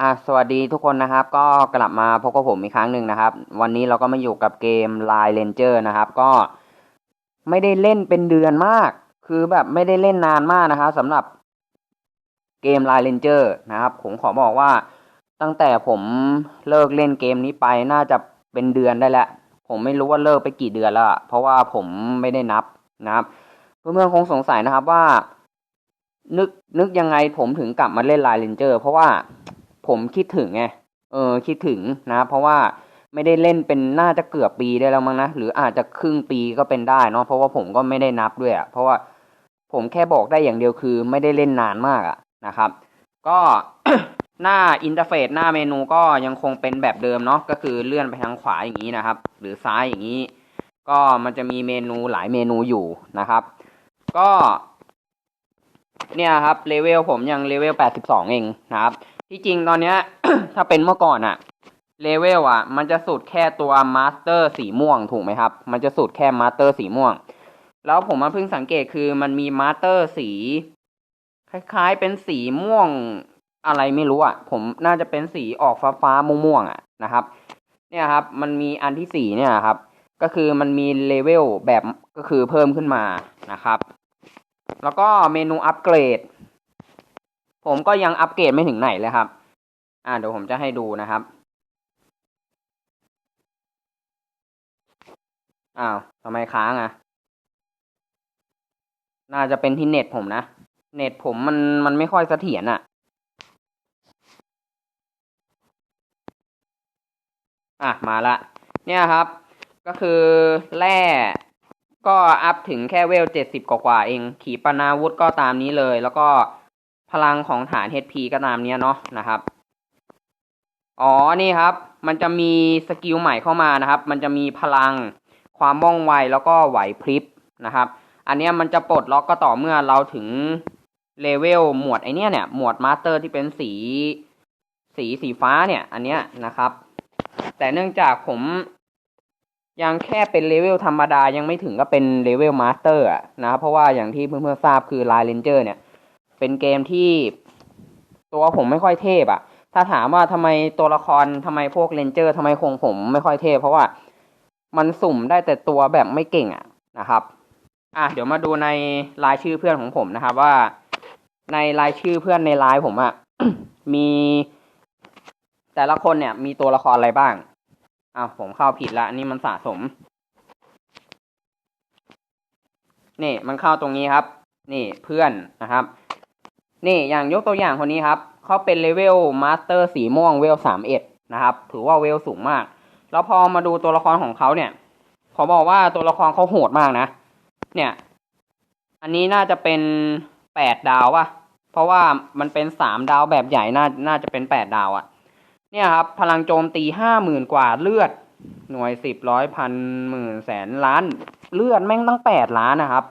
อะสวัสดีทุกคนนะครับ ก็กลับมาพบกับผมอีกครั้งหนึ่งนะครับ วันนี้เราก็มาอยู่กับเกม Line Ranger นะครับ ก็ไม่ได้เล่นเป็นเดือนมาก คือแบบไม่ได้เล่นนานมากนะครับสำหรับเกม Line Ranger นะครับ ผมขอบอกว่าตั้งแต่ผมเลิกเล่นเกมนี้ไปน่าจะเป็นเดือนได้แล้วผมไม่รู้ว่าเลิกไปกี่เดือนแล้วเพราะว่าผมไม่ได้นับนะครับ เพื่อนๆคงสงสัยนะครับว่า นึกนึกยังไงผมถึงกลับมาเล่น Line Ranger เพราะว่า ผมคิดถึงไงเออคิดถึงนะ เพราะว่าไม่ได้เล่นเป็นน่าจะเกือบปีได้แล้วมั้งนะหรืออาจจะครึ่งปีก็เป็นได้เนาะเพราะว่าผมก็ไม่ได้นับด้วยอะ่ะเพราะว่าผมแค่บอกได้อย่างเดียวคือ ไม่ได้เล่นนานมากอะ่ะนะครับ ก็หน้าอินเทอร์เฟซหน้าเมนูก็ยังคงเป็นแบบเดิมเนาะก็คือเลื่อนไปทางขวาอย่างนี้นะครับ หรือซ้ายอย่างนี้ ก็มันจะมีเมนูหลายเมนูอยู่นะครับ ก็ เนี่ยครับเลเวลผมยังเลเวลแปดสิบสองเองนะครับ ที่จริงตอนเนี้ย ถ้าเป็นเมื่อก่อนอะเลเวลอะมันจะสุดแค่ตัวมาสเตอร์สีม่วงถูกไหมครับ มันจะสุดแค่มาสเตอร์สีม่วง แล้วผมมาเพิ่งสังเกตคือมันมีมาสเตอร์สี คล้ายๆเป็นสีม่วงอะไรไม่รู้อะผมน่าจะเป็นสีออกฟ้าฟ้าม่วงๆอะนะครับ เนี่ยครับ มันมีอันที่สี่เนี่ยครับ ก็คือมันมีเลเวลแบบก็คือเพิ่มขึ้นมานะครับ แล้วก็เมนูอัปเกรด ผมก็ยังอัปเกรดไม่ถึงไหนเลยครับ อ่าเดี๋ยวผมจะให้ดูนะครับ อ้าวทำไมค้างอะ น่าจะเป็นที่เน็ตผมนะ เน็ตผมมันมันไม่ค่อยเสถียรอะ อะมาละ เนี่ยครับ ก็คือแร่ก็อัพถึงแค่เวลเจ็ดสิบกว่าๆเอง ขีปนาวุธก็ตามนี้เลย แล้วก็ พลังของฐาน HP ก็ตามเนี้ยเนาะนะครับ อ๋อนี่ครับ มันจะมีสกิลใหม่เข้ามานะครับ มันจะมีพลังความว่องไวแล้วก็ไหวพริบนะครับ อันเนี้ยมันจะปลดล็อกก็ต่อเมื่อเราถึงเลเวลหมวดไอเนี้ยเนี่ยหมวดมาสเตอร์ที่เป็นสีสีสีฟ้าเนี่ย อันเนี้ยนะครับ แต่เนื่องจากผมยังแค่เป็นเลเวลธรรมดายังไม่ถึงก็เป็นเลเวลมาสเตอร์นะครับเพราะว่าอย่างที่เพื่อนๆทราบคือ Line Ranger เนี่ย เป็นเกมที่ตัวผมไม่ค่อยเทพอะถ้าถามว่าทำไมตัวละครทำไมพวกเรนเจอร์ทำไมคงผมไม่ค่อยเทพ เพราะว่ามันสุ่มได้แต่ตัวแบบไม่เก่งอะนะครับ อะเดี๋ยวมาดูในรายชื่อเพื่อนของผมนะครับ ว่า ในรายชื่อเพื่อนในไลน์ผมอะมี แต่ละคนเนี่ย มีตัวละครอะไรบ้างอ้าวผมเข้าผิดละนี่มันสะสม นี่มันเข้าตรงนี้ครับ นี่เพื่อนนะครับ นี่อย่างยกตัวอย่างคนนี้ครับเขาเป็นเลเวลมาสเตอร์สีม่วงเวลสามเอ็ดนะครับ ถือว่าเวลสูงมาก แล้วพอมาดูตัวละครของเขาเนี่ยขอบอกว่าตัวละครเขาโหดมากนะ เนี่ย อันนี้น่าจะเป็นแปดดาวป่ะเพราะว่ามันเป็นสามดาวแบบใหญ่น่าน่าจะเป็นแปดดาวอะ เนี่ยครับ พลังโจมตีห้าหมื่นกว่าเลือด หน่วยสิบร้อยพันหมื่นแสนล้าน เลือดแม่งตั้งแปดล้านนะครับ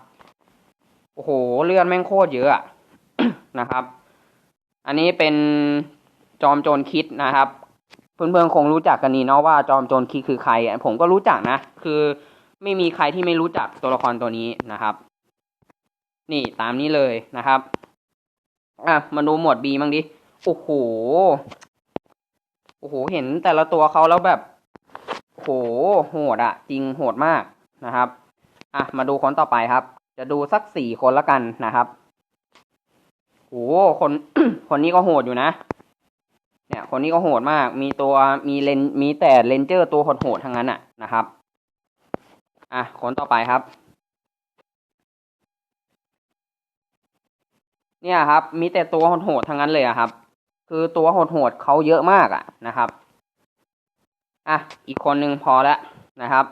โอ้โห เลือดแม่งโคตรเยอะอะ นะครับ อันนี้เป็นจอมโจรคิดนะครับ เพื่อนๆคงรู้จักกันนี่เนาะว่าจอมโจรคิดคือใคร ผมก็รู้จักนะ คือไม่มีใครที่ไม่รู้จักตัวละครตัวนี้นะครับ นี่ตามนี้เลยนะครับอะมาดูหมวดบีบ้างดิ โอ้โห โอ้โห เห็นแต่ละตัวเขาแล้วแบบ โห โหดอะจริงโหดมากนะครับ อะ มาดูคนต่อไปครับ จะดูสักสี่คนละกันนะครับ โอ้คนคนนี้ก็โหดอยู่นะ เนี่ย คนนี้ก็โหดมาก มีตัวมีเลนมีแต่เลนเจอร์ตัวโหดๆทั้งนั้นอะนะครับ อะคนต่อไปครับ เนี่ยครับ มีแต่ตัวโหดๆทั้งนั้นเลยอะครับ คือตัวโหดๆเขาเยอะมากอะนะครับ อะอีกคนหนึ่งพอแล้วนะครับ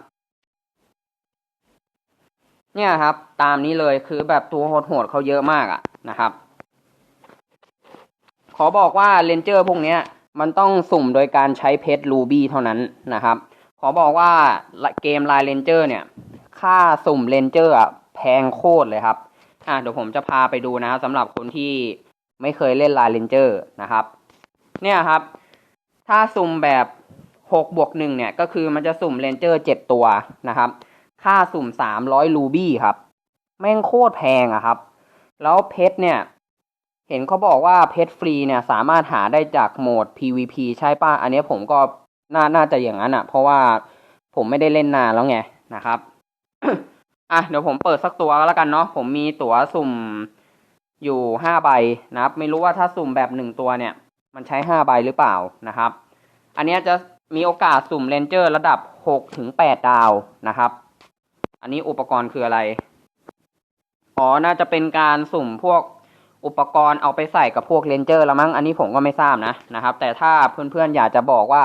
เนี่ยครับ ตามนี้เลยคือแบบตัวโหดๆเขาเยอะมากอะนะครับ ขอบอกว่าเลนเจอร์พวกนี้มันต้องสุ่มโดยการใช้เพชรรูบี้เท่านั้นนะครับ ขอบอกว่าเกมไลน์เลนเจอร์เนี่ย ค่าสุ่มเลนเจอร์อะแพงโคตรเลยครับ อะเดี๋ยวผมจะพาไปดูนะสำหรับคนที่ไม่เคยเล่นไลน์เลนเจอร์นะครับ เนี่ยครับ ถ้าสุ่มแบบหกบวกหนึ่งเนี่ย ก็คือมันจะสุ่มเลนเจอร์เจ็ดตัวนะครับ ค่าสุ่มสามร้อยรูบี้ครับ แม่งโคตรแพงอะครับ แล้วเพชรเนี่ย เห็นเขาบอกว่าเพชรฟรีเนี่ยสามารถหาได้จากโหมด PVP ใช่ป่ะ อันนี้ผมก็น่าน่าจะอย่างนั้นอะ่ะ เพราะว่าผมไม่ได้เล่นนานแล้วไงนะครับ อะเดี๋ยวผมเปิดสักตัวก็แล้วกันเนาะ ผมมีตั๋วสุ่มอยู่ห้าใบนะครับ ไม่รู้ว่าถ้าสุ่มแบบหนึ่งตัวเนี่ย มันใช้ห้าใบหรือเปล่านะครับ อันนี้จะมีโอกาสสุ่มเลนเจอร์ระดับหกถึงแปดดาวนะครับ อันนี้อุปกรณ์คืออะไร อ๋อ น่าจะเป็นการสุ่มพวก อุปกรณ์เอาไปใส่กับพวกเลนเจอร์แล้วมั้งอันนี้ผมก็ไม่ทราบนะนะครับ แต่ถ้าเพื่อนๆอยากจะบอกว่า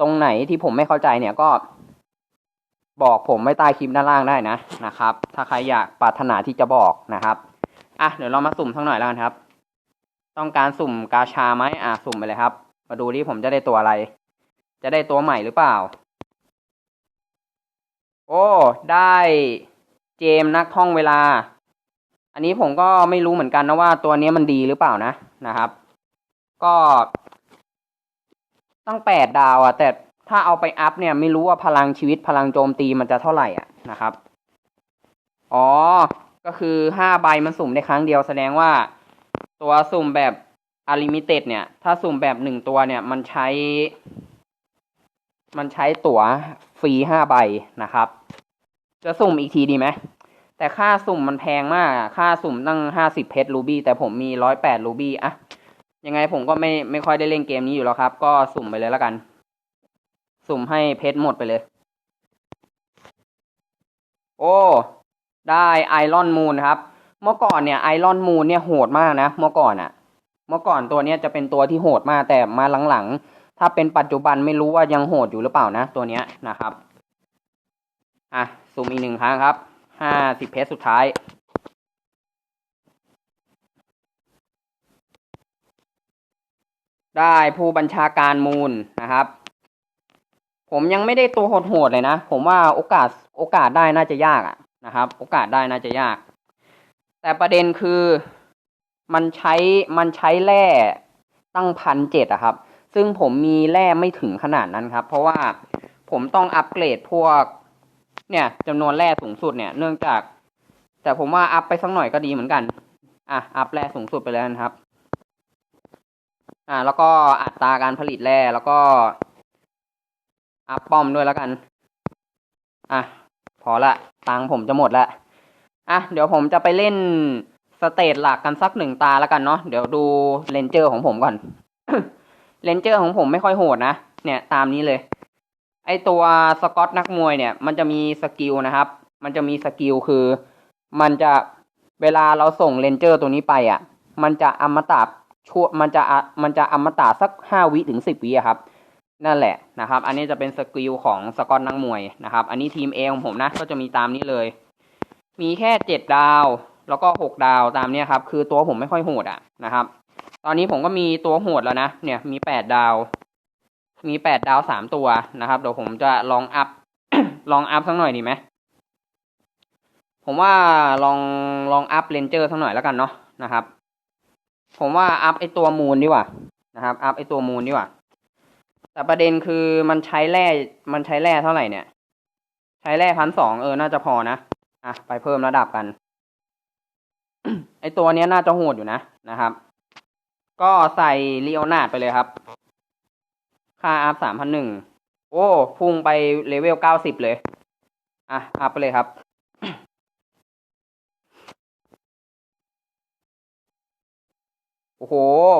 ตรงไหนที่ผมไม่เข้าใจเนี่ยก็ บอกผมไว้ใต้คลิปด้านล่างได้นะนะครับ ถ้าใครอยากปรารถนาที่จะบอกนะครับอะเดี๋ยวเรามาสุ่มสักหน่อยแล้วกันครับ ต้องการสุ่มกาชาไหมอะสุ่มไปเลยครับ มาดูที่ผมจะได้ตัวอะไร จะได้ตัวใหม่หรือเปล่า โอ้ ได้เจมส์นักท่องเวลา อันนี้ผมก็ไม่รู้เหมือนกันนะว่าตัวนี้มันดีหรือเปล่านะนะครับ ก็ตั้งแปดดาวอะแต่ถ้าเอาไปอัพเนี่ยไม่รู้ว่าพลังชีวิตพลังโจมตีมันจะเท่าไหร่อะนะครับ อ๋อ ก็คือห้าใบมันสุ่มได้ครั้งเดียวแสดงว่า ตัวสุ่มแบบอลิมิเต็ดเนี่ย ถ้าสุ่มแบบหนึ่งตัวเนี่ย มันใช้ มันใช้ตั๋วฟรีห้าใบนะครับ จะสุ่มอีกทีดีไหม แต่ค่าสุ่มมันแพงมาก ค่าสุ่มตั้งห้าสิบเพชรรูบี้แต่ผมมีร้อยแปดรูบี้อะยังไงผมก็ไม่ไม่ค่อยได้เล่นเกมนี้อยู่แล้วครับ ก็สุ่มไปเลยแล้วกัน สุ่มให้เพชรหมดไปเลย โอ้ได้ไอรอนมูนครับ เมื่อก่อนเนี่ยไอรอนมูนเนี่ยโหดมากนะ เมื่อก่อนอะเมื่อก่อนตัวเนี้ยจะเป็นตัวที่โหดมากแต่มาหลังๆ ถ้าเป็นปัจจุบันไม่รู้ว่ายังโหดอยู่หรือเปล่านะ ตัวเนี้ยนะครับ อะสุ่มอีกหนึ่งครั้งครับ ห้าสิบเพชรสุดท้าย ได้ผู้บัญชาการมูลนะครับ ผมยังไม่ได้ตัวโหดๆเลยนะ ผมว่าโอกาสโอกาสได้น่าจะยากอะนะครับ โอกาสได้น่าจะยาก แต่ประเด็นคือมันใช้มันใช้แร่ตั้งพันเจ็ดอะครับ ซึ่งผมมีแร่ไม่ถึงขนาดนั้นครับ เพราะว่าผมต้องอัปเกรดพวก เนี่ยจำนวนแร่สูงสุดเนี่ย เนื่องจาก แต่ผมว่าอัพไปสักหน่อยก็ดีเหมือนกัน อะ อัพแร่สูงสุดไปแล้วนะครับ อ่า แล้วก็อัตราการผลิตแร่แล้วก็อัพป้อมด้วยแล้วกัน อะ พอละตังผมจะหมดละอะ เดี๋ยวผมจะไปเล่นสเตจหลักกันสักหนึ่งตาแล้วกันเนาะเดี๋ยวดูเลนเจอร์ของผมก่อนเลนเจอร์ของผมไม่ค่อยโหดนะ เนี่ย ตามนี้เลย ไอตัวสกอตนักมวยเนี่ยมันจะมีสกิลนะครับ มันจะมีสกิลคือ มันจะเวลาเราส่งเลนเจอร์ตัวนี้ไปอะ มันจะอมตะชั่วมันจะมันจะอมตะสักห้าวิถึงสิบวิครับ นั่นแหละนะครับ อันนี้จะเป็นสกิลของสกอตนักมวยนะครับ อันนี้ทีมเอของผมนะ ก็จะมีตามนี้เลย มีแค่เจ็ดดาว แล้วก็หกดาวตามเนี้ยครับ คือตัวผมไม่ค่อยโหดอะนะครับ ตอนนี้ผมก็มีตัวโหดแล้วนะ เนี่ยมีแปดดาว มีแปดดาวสามตัวนะครับ เดี๋ยวผมจะลองอัพ ลองอัพสักหน่อยดีไหม ผมว่าลองลองอัพเลนเจอร์สักหน่อยแล้วกันเนาะนะครับ ผมว่าอัพไอตัวมูนดีกว่านะครับ อัพไอตัวมูนดีกว่า แต่ประเด็นคือมันใช้แร่ มันใช้แร่เท่าไหร่เนี่ย ใช้แร่พันสองเออ น่าจะพอนะ อะ ไปเพิ่มระดับกัน ไอตัวเนี้ยน่าจะโหดอยู่นะนะครับ ก็ใส่เรียวนาดไปเลยครับ ค่าอัพสามพันหนึ่งโอ้พุ่งไปเลเวลเก้าสิบเลย อะ อัพไปเลยครับ โอ้โห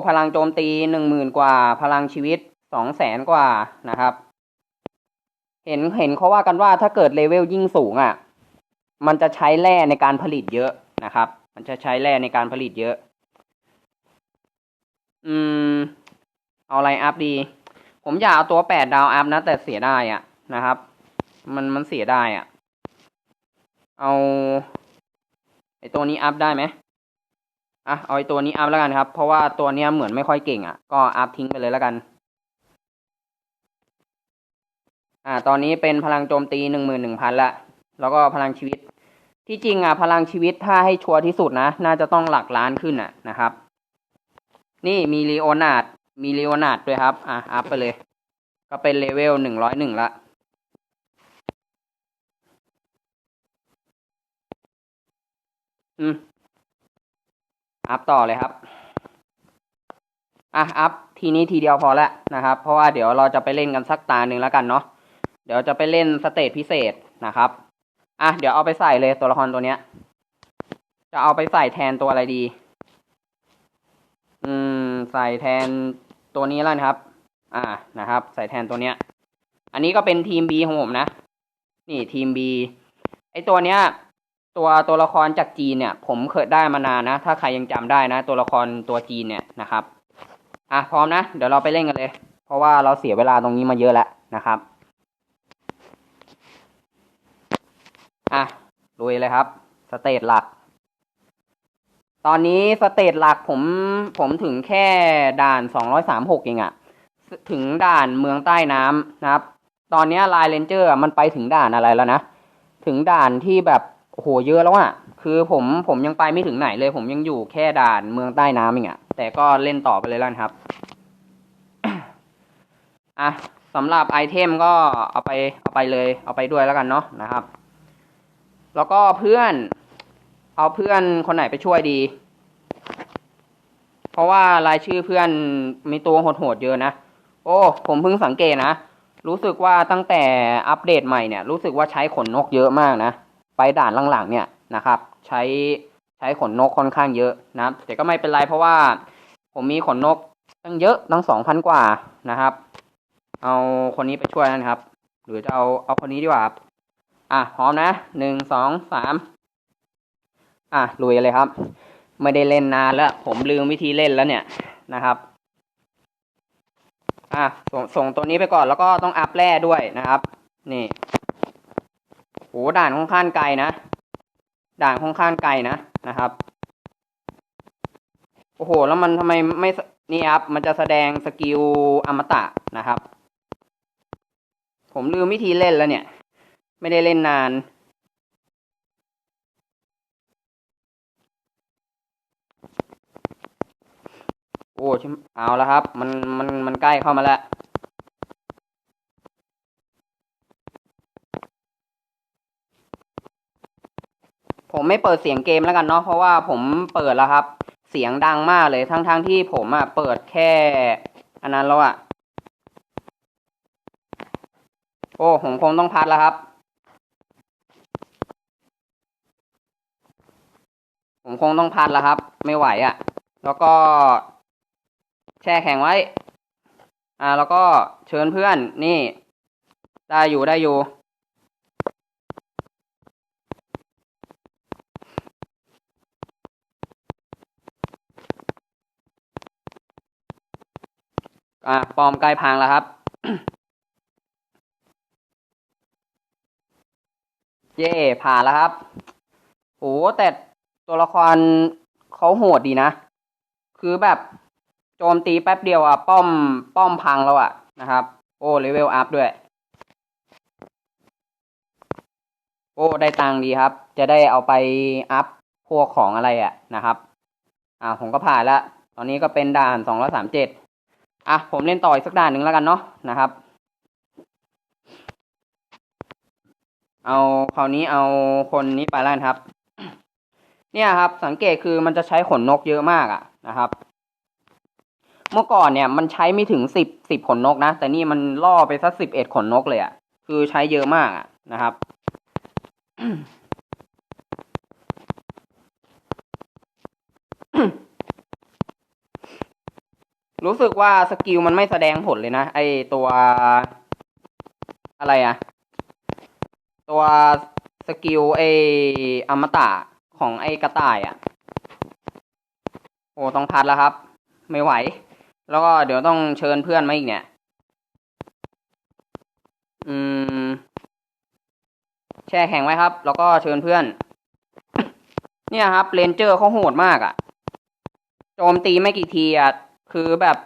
พลังโจมตีหนึ่งหมื่นกว่า พลังชีวิตสองแสนกว่านะครับ เห็นเห็นเขาว่ากันว่าถ้าเกิดเลเวลยิ่งสูงอะ่ะ มันจะใช้แร่ในการผลิตเยอะนะครับ มันจะใช้แร่ในการผลิตเยอะ อืม เอาอะไรอัพดี ผมอยากเอาตัวแปดดาวอัพนะ แต่เสียได้อะนะครับ มันมันเสียได้อะเอาไอตัวนี้อัพได้ไหมอะเอาไอตัวนี้อัพแล้วกันครับ เพราะว่าตัวเนี้ยเหมือนไม่ค่อยเก่งอะ ก็อัพทิ้งไปเลยแล้วกัน อ่า ตอนนี้เป็นพลังโจมตีหนึ่งหมื่นหนึ่งพันละ แล้วก็พลังชีวิต ที่จริงอะพลังชีวิตถ้าให้ชัวร์ที่สุดนะ น่าจะต้องหลักล้านขึ้นอะนะครับ นี่มีลีโอนาร์ด มีเลีโอนาดด้วยครับ อะ อัพไปเลย ก็เป็นเลเวลหนึ่งร้อยหนึ่งละ อืม อัพต่อเลยครับ อะ อัพทีนี้ทีเดียวพอแล้วนะครับ เพราะว่าเดี๋ยวเราจะไปเล่นกันสักตาหนึ่งแล้วกันเนาะ เดี๋ยวจะไปเล่นสเตจพิเศษนะครับ อะ เดี๋ยวเอาไปใส่เลยตัวละครตัวเนี้ย จะเอาไปใส่แทนตัวอะไรดี อืม ใส่แทนตัวนี้แล้วนะครับ อ่านะครับ ใส่แทนตัวเนี้ย อันนี้ก็เป็นทีม B ของผมนะ นี่ทีม B ไอตัวเนี้ย ตัวตัวละครจากจีนเนี่ย ผมเคยได้มานานนะ ถ้าใครยังจำได้นะ ตัวละครตัวจีนเนี่ยนะครับ อะพร้อมนะ เดี๋ยวเราไปเล่นกันเลย เพราะว่าเราเสียเวลาตรงนี้มาเยอะแล้วนะครับ อะลุยเลยครับ สเตจหลัก ตอนนี้สเตจหลักผมผมถึงแค่ด่านสองร้อยสามหกเองอะถึงด่านเมืองใต้น้ำนะครับ ตอนนี้ไลน์เลนเจอร์มันไปถึงด่านอะไรแล้วนะ ถึงด่านที่แบบโหเยอะแล้วอะคือผมผมยังไปไม่ถึงไหนเลย ผมยังอยู่แค่ด่านเมืองใต้น้ำเองอะแต่ก็เล่นต่อไปเลยแล้วครับอะสำหรับไอเทมก็เอาไปเอาไปเลย เอาไปด้วยแล้วกันเนาะนะครับ แล้วก็เพื่อน เอาเพื่อนคนไหนไปช่วยดี เพราะว่ารายชื่อเพื่อนมีตัวโหดๆเยอะนะ โอ้ ผมเพิ่งสังเกตนะ รู้สึกว่าตั้งแต่อัปเดตใหม่เนี่ย รู้สึกว่าใช้ขนนกเยอะมากนะ ไปด่านหลังๆเนี่ยนะครับ ใช้ใช้ขนนกค่อนข้างเยอะนะแต่ก็ไม่เป็นไรเพราะว่า ผมมีขนนกตั้งเยอะตั้งสองพันกว่านะครับ เอาคนนี้ไปช่วยนะครับ หรือจะเอาเอาคนนี้ดีกว่าอะพร้อมนะหนึ่งสองสาม อะลุยเลยครับ ไม่ได้เล่นนานแล้ว ผมลืมวิธีเล่นแล้วเนี่ยนะครับ อะส่งส่งตัวนี้ไปก่อนแล้วก็ต้องอัพแร่ด้วยนะครับ นี่โหด่านค่อนข้างไกลนะ ด่านค่อนข้างไกลนะนะครับ โอ้โห แล้วมันทำไมไม่นี่ครับ มันจะแสดงสกิลอมตะนะครับ ผมลืมวิธีเล่นแล้วเนี่ย ไม่ได้เล่นนาน อ้ชิมเอาแล้วครับ มันมันมันใกล้เข้ามาแล้วผมไม่เปิดเสียงเกมแล้วกันเนาะเพราะว่าผมเปิดแล้วครับ เสียงดังมากเลยทั้งทั้งที่ผมอะเปิดแค่อันนั้นแล้วอะ โอ้ผมคงต้องพัดแล้วครับ ผมคงต้องพัดแล้วครับ ไม่ไหวอะ แล้วก็ แช่แข็งไว้ อ่า แล้วก็เชิญเพื่อนนี่ ได้อยู่ได้อยู่ อ่าปอมใกล้พังแล้วครับ เย่ผ่านแล้วครับโอ้แต่ตัวละครเขาโหดดีนะ คือแบบ จมตีแป๊บเดียวอะ ป้อมป้อมพังแล้วอะนะครับ โอ้เลเวลอัพด้วย โอ้ได้ตังดีครับ จะได้เอาไปอัพพวกของอะไรอะนะครับ อ่าผมก็ผ่านแล้วตอนนี้ก็เป็นด่านสองร้อยสามเจ็ดอะผมเล่นต่ออีกสักด่านหนึ่งแล้วกันเนาะนะครับ เอาคราวนี้เอาคนนี้ไปแล้วนะครับ เนี่ยครับ สังเกตคือมันจะใช้ขนนกเยอะมากอะนะครับ เมื่อก่อนเนี่ยมันใช้ไม่ถึงสิบสิบขนนกนะ แต่นี่มันล่อไปสักสิบเอ็ดขนนกเลยอะคือใช้เยอะมากนะครับ รู้สึกว่าสกิลมันไม่แสดงผลเลยนะ ไอตัวอะไรอะตัวสกิลไออมตะของไอกระต่ายอะโอ้ต้องพัดแล้วครับ ไม่ไหว แล้วก็เดี๋ยวต้องเชิญเพื่อนมาอีกเนี่ย อืม แช่แข็งไว้ครับ แล้วก็เชิญเพื่อน เนี่ยครับเรนเจอร์เขาโหดมากอะ่ะ โจมตีไม่กี่ทีอะ่ะ คือแบบ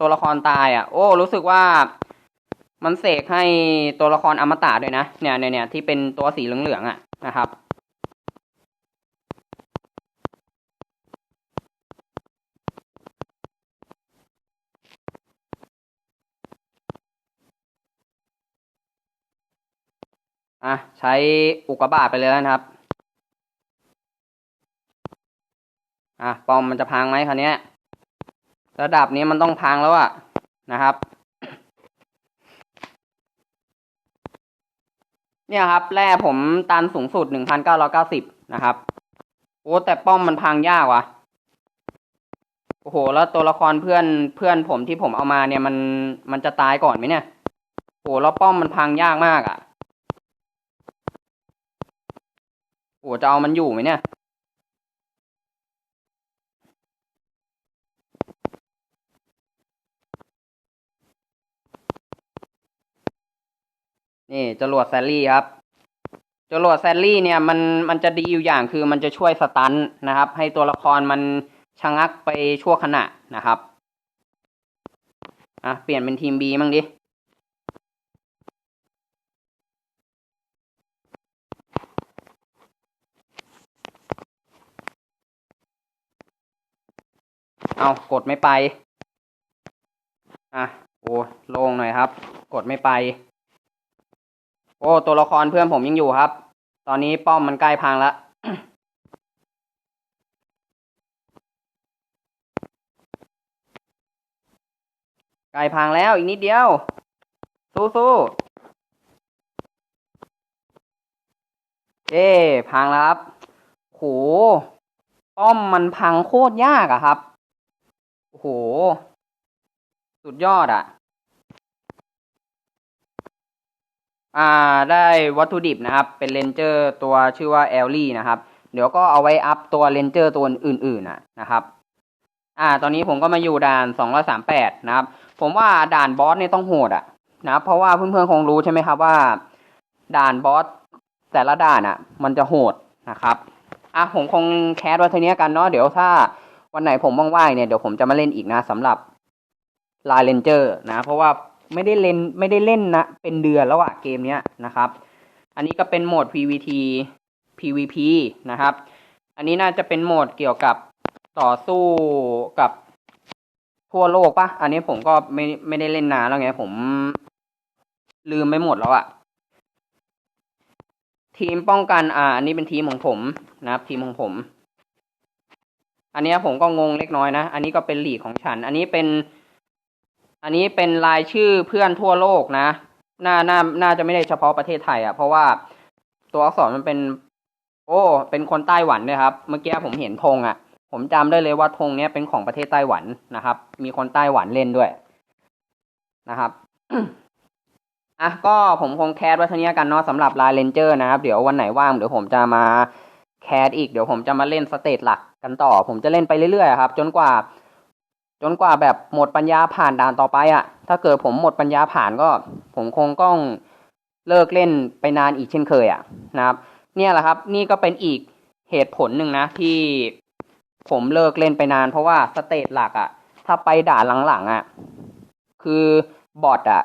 ตัวละครตายอะ่ะ โอ้ รู้สึกว่ามันเสกให้ตัวละครอมตะด้วยนะ เนี่ยเนี่ยเนี่ยที่เป็นตัวสีเหลืองๆอะ่ะนะครับ อะใช้อุกกาบาตไปเลยนะครับ อะป้อมมันจะพังไหมคราวนี้ระดับนี้มันต้องพังแล้วอะนะครับ เนี่ยครับแร่ผมตันสูงสุดหนึ่งพันเก้าร้อเก้าสิบนะครับ โอ้แต่ป้อมมันพังยากว่ะโอ้โห แล้วตัวละครเพื่อนเพื่อนผมที่ผมเอามาเนี่ยมันมันจะตายก่อนไหมเนี่ย โอ้โหแล้วป้อมมันพังยากมากอะ่ะ โอ้จะเอามันอยู่ไหมเนี่ย นี่จรวดแซลลี่ครับจรวดแซลลี่เนี่ยมันมันจะดีอยู่อย่างคือมันจะช่วยสตันนะครับ ให้ตัวละครมันชะงักไปชั่วขณะนะครับ อะ เปลี่ยนเป็นทีม B มั่งดิ เอากดไม่ไป อะ โอ้โลงหน่อยครับ กดไม่ไป โอ้ ตัวละครเพื่อนผมยังอยู่ครับ ตอนนี้ป้อมมันใกล้พังแล้วใกล้พังแล้วอีกนิดเดียว สู้สู้เอ้พังแล้วครับ โห ป้อมมันพังโคตรยากอะครับ โอ้โห สุดยอดอะอ่า ได้วัตถุดิบนะครับ เป็นเลนเจอร์ตัวชื่อว่าแอลลี่นะครับ เดี๋ยวก็เอาไว้อัพตัวเลนเจอร์ตัวอื่นๆนะนะครับ อ่า ตอนนี้ผมก็มาอยู่ด่านสองร้อยสามแปดนะครับ ผมว่าด่านบอสเนี่ยต้องโหดอะนะครับเพราะว่าเพื่อนๆคงรู้ใช่ไหมครับว่า ด่านบอสแต่ละด่านอะมันจะโหดนะครับ อะผมคงแคสไว้เท่านี้กันเนาะ เดี๋ยวถ้า วันไหนผมว่างๆเนี่ยเดี๋ยวผมจะมาเล่นอีกนะสำหรับลายเลนเจอร์นะ เพราะว่าไม่ได้เล่นไม่ได้เล่นนะ เป็นเดือนแล้วอะเกมเนี้ยนะครับ อันนี้ก็เป็นโหมด PVT PVP นะครับ อันนี้น่าจะเป็นโหมดเกี่ยวกับต่อสู้กับทั่วโลกปะอันนี้ผมก็ไม่ไม่ได้เล่นนานแล้วไง ผมลืมไปหมดแล้วอะทีมป้องกัน อ่า อันนี้เป็นทีมของผมนะครับ ทีมของผม อันนี้ผมก็งงเล็กน้อยนะ อันนี้ก็เป็นหลีกของฉัน อันนี้เป็น อันนี้เป็นรายชื่อเพื่อนทั่วโลกนะ น่า น่า น่าจะไม่ได้เฉพาะประเทศไทยอะ่ะ เพราะว่าตัวอักษรมันเป็น โอ้ เป็นคนไต้หวันด้วยครับ เมื่อกี้ผมเห็นธงอะ่ะ ผมจำได้เลยว่าธงเนี้ยเป็นของประเทศไต้หวันนะครับ มีคนไต้หวันเล่นด้วยนะครับอะก็ผมคงแคสไว้เท่านี้กันเนาะสำหรับลายเลนเจอร์นะครับ เดี๋ยววันไหนว่างเดี๋ยวผมจะมาแคสอีก เดี๋ยวผมจะมาเล่นสเตจหลัก กันต่อ ผมจะเล่นไปเรื่อยๆครับ จนกว่า จนกว่าแบบหมดปัญญาผ่านด่านต่อไปอะ่ะ ถ้าเกิดผมหมดปัญญาผ่านก็ ผมคงต้องเลิกเล่นไปนานอีกเช่นเคยอะ่ะนะครับ เนี่ยแหละครับ นี่ก็เป็นอีกเหตุผลหนึ่งนะที่ผมเลิกเล่นไปนาน เพราะว่าสเตจหลักอะ่ะ ถ้าไปด่านหลังๆอะ่ะ คือบอทอะ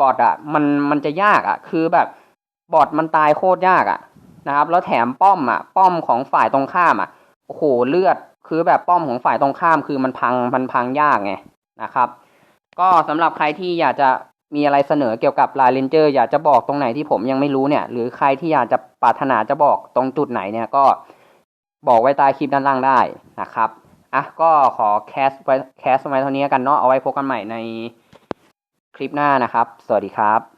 บอทอะ มันมันจะยากอะ คือแบบบอทมันตายโคตรยากอะนะครับ แล้วแถมป้อมอะ ป้อมของฝ่ายตรงข้ามอะ โอ้โหเลือดคือแบบป้อมของฝ่ายตรงข้ามคือมันพังมันพังยากไงนะครับ ก็สำหรับใครที่อยากจะมีอะไรเสนอเกี่ยวกับลายเลนเจอร์อยากจะบอกตรงไหนที่ผมยังไม่รู้เนี่ย หรือใครที่อยากจะปรารถนาจะบอกตรงจุดไหนเนี่ยก็บอกไว้ใต้คลิปด้านล่างได้นะครับอะก็ขอแคสไว้แคสไว้เท่านี้กันเนาะเอาไว้พบกันใหม่ในคลิปหน้านะครับ สวัสดีครับ